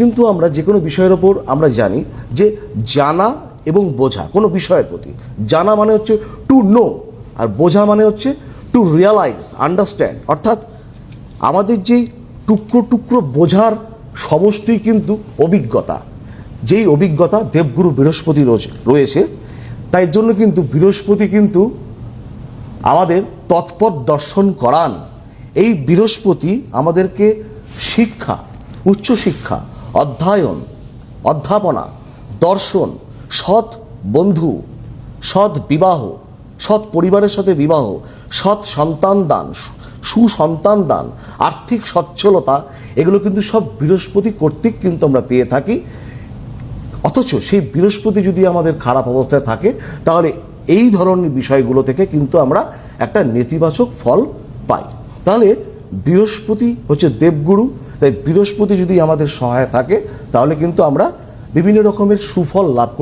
কিন্তু আমরা যে কোনো বিষয়ের ওপর আমরা জানি যে জানা এবং বোঝা কোনো বিষয়ের প্রতি। জানা মানে হচ্ছে টু নো আর বোঝা মানে হচ্ছে টু রিয়ালাইজ আন্ডারস্ট্যান্ড অর্থাৎ আমাদের যেই টুকরো টুকরো বোঝার সমষ্টি কিন্তু অভিজ্ঞতা। যেই অভিজ্ঞতা দেবগুরু বৃহস্পতি রয়েছে, তাই জন্য কিন্তু বৃহস্পতি কিন্তু আমাদের তৎপর দর্শন করান। এই বৃহস্পতি আমাদেরকে শিক্ষা উচ্চশিক্ষা অধ্যয়ন, অধ্যাপনা, দর্শন, সৎ বন্ধু, সৎ বিবাহ, সৎ পরিবারের সাথে বিবাহ, সৎ সন্তান দান, সুসন্তান দান, আর্থিক সচ্ছলতা, এগুলো কিন্তু সব বৃহস্পতি কর্তৃক কিন্তু আমরা পেয়ে থাকি। অথচ সেই বৃহস্পতি যদি আমাদের খারাপ অবস্থায় থাকে, তাহলে এই ধরনের বিষয়গুলো থেকে কিন্তু আমরা একটা নেতিবাচক ফল পাই। তাহলে বৃহস্পতি হচ্ছে দেবগুরু, তাই বৃহস্পতি যদি আমাদের সহায় থাকে, তাহলে কিন্তু আমরা বিভিন্ন রকমের সুফল লাভ করতে